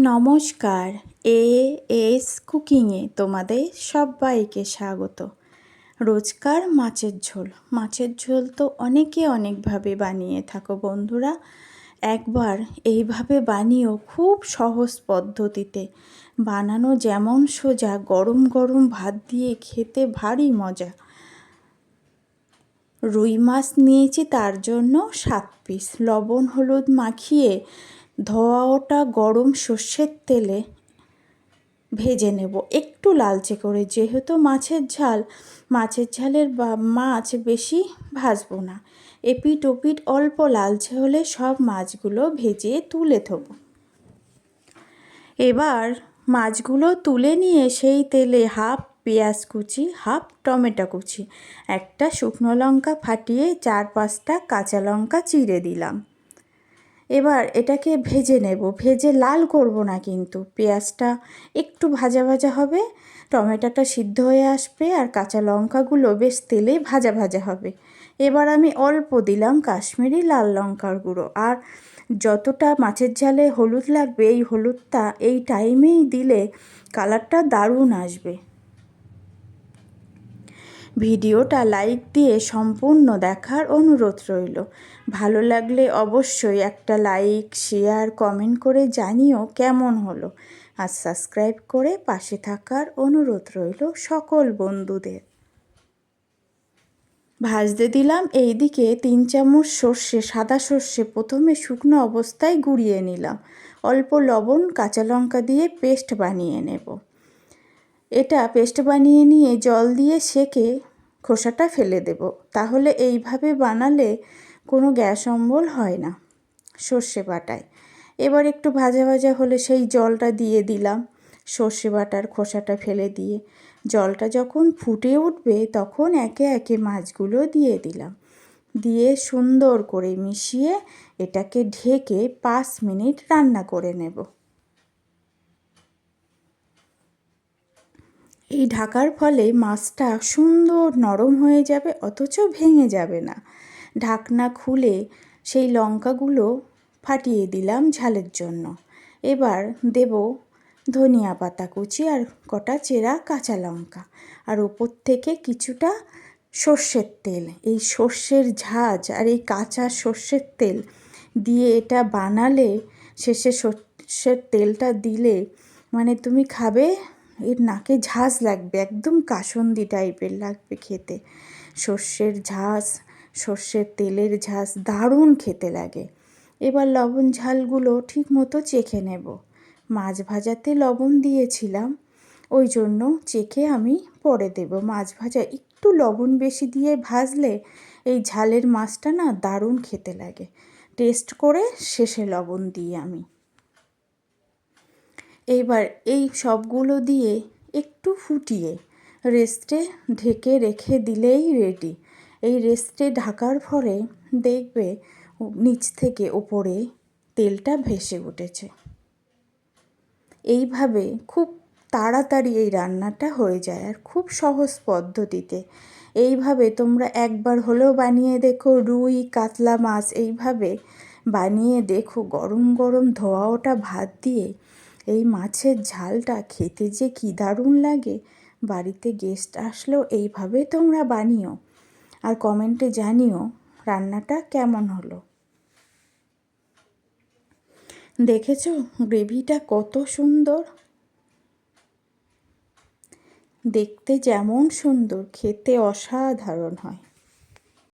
নমস্কার A S কুকিংয়ে তোমাদের সবাইকে স্বাগত। রোজকার মাছের ঝোল। মাছের ঝোল তো অনেকে অনেকভাবে বানিয়ে থাকো বন্ধুরা। একবার এইভাবে বানিয়েও খুব সহজ পদ্ধতিতে। বানানো যেমন সোজা, গরম গরম ভাত দিয়ে খেতে ভারী মজা। রুই মাছ নিয়েছি, তার জন্য সাত পিস। লবণ, হলুদ মাখিয়ে ধোয়া ওটা গরম সর্ষের তেলে ভেজে নেব। একটু লালচে করে, যেহেতু মাছের ঝাল, মাছের ঝালের বা মাছ বেশি ভাজবো না। এপিট ওপিট অল্প লালচে হলে সব মাছগুলো ভেজে তুলে থব এবার মাছগুলো তুলে নিয়ে সেই তেলে হাফ পেঁয়াজ কুচি, হাফ টমেটো কুচি, একটা শুকনো লঙ্কা ফাটিয়ে চার পাঁচটা কাঁচা লঙ্কা চিড়ে দিলাম। এবার এটাকে ভেজে নেব। ভেজে লাল করব না কিন্তু। পেঁয়াজটা একটু ভাজা ভাজা হবে, টমেটোটা সিদ্ধ হয়ে আসবে আর কাঁচা লঙ্কাগুলো বেশ তেলে ভাজা ভাজা হবে। এবার আমি অল্প দিলাম কাশ্মীরি লাল লঙ্কার গুঁড়ো। আর যতটা মাছের ঝালে হলুদ লাগবে, এই হলুদটা এই টাইমেই দিলে কালারটা দারুণ আসবে। ভিডিওটা লাইক দিয়ে সম্পূর্ণ দেখার অনুরোধ রইল। ভালো লাগলে অবশ্যই একটা লাইক, শেয়ার, কমেন্ট করে জানিও কেমন হলো। আর সাবস্ক্রাইব করে পাশে থাকার অনুরোধ রইল সকল বন্ধুদের। ভাজতে দিলাম এই দিকে তিন চামচ সর্ষে, সাদা সর্ষে প্রথমে শুকনো অবস্থায় গুঁড়িয়ে নিলাম। অল্প লবণ, কাঁচা লঙ্কা দিয়ে পেস্ট বানিয়ে নেব। এটা পেস্ট বানিয়ে নিয়ে জল দিয়ে সেকে খোসাটা ফেলে দেব। তাহলে এইভাবে বানালে কোনো গ্যাস অম্বল হয় না সর্ষে বাটায়। এবার একটু ভাজা ভাজা হলে সেই জলটা দিয়ে দিলাম সর্ষে বাটার খোসাটা ফেলে দিয়ে। জলটা যখন ফুটে উঠবে তখন একে একে মাছগুলো দিয়ে দিলাম। দিয়ে সুন্দর করে মিশিয়ে এটাকে ঢেকে পাঁচ মিনিট রান্না করে নেব। এই ঢাকার ফলে মাছটা সুন্দর নরম হয়ে যাবে, অথচ ভেঙে যাবে না। ঢাকনা খুলে সেই লঙ্কাগুলো ফাটিয়ে দিলাম ঝালের জন্য। এবার দেব ধনিয়া পাতা কুচি আর কটা চেরা কাঁচা লঙ্কা। আর ওপর থেকে কিছুটা সর্ষের তেল। এই সর্ষের ঝাঁজ আর এই কাঁচা সর্ষের তেল দিয়ে এটা বানালে, শেষে সর্ষের তেলটা দিলে মানে তুমি খাবে এর নাকে ঝাঁজ লাগবে, একদম কাসন্দি টাইপের লাগবে খেতে। সর্ষের ঝাঁজ, সর্ষের তেলের ঝাঁজ দারুণ খেতে লাগে। এবার লবণ ঝালগুলো ঠিক মতো চেখে নেব। মাছ ভাজাতে লবণ দিয়েছিলাম, ওই জন্য চেখে আমি পরে দেব। মাছ ভাজা একটু লবণ বেশি দিয়ে ভাজলে এই ঝালের মাছটা না দারুণ খেতে লাগে। টেস্ট করে শেষে লবণ দিই আমি। এইবার এই সবগুলো দিয়ে একটু ফুটিয়ে রেস্টে ঢেকে রেখে দিলেই রেডি। এই রেস্টে ঢাকার ফলে দেখবে নিচ থেকে ওপরে তেলটা ভেসে উঠেছে। এইভাবে খুব তাড়াতাড়ি এই রান্নাটা হয়ে যায় আর খুব সহজ পদ্ধতিতে। এইভাবে তোমরা একবার হলেও বানিয়ে দেখো, রুই, কাতলা মাছ এইভাবে বানিয়ে দেখো, গরম গরম ধোয়া ওটা ভাত দিয়ে এই মাছের ঝালটা খেতে যে কী দারুণ লাগে। বাড়িতে গেস্ট আসলেও এইভাবে তোমরা বানিও। আর কমেন্টে জানিও রান্নাটা কেমন হলো। দেখেছ গ্রেভিটা কত সুন্দর? দেখতে যেমন সুন্দর, খেতে অসাধারণ হয়।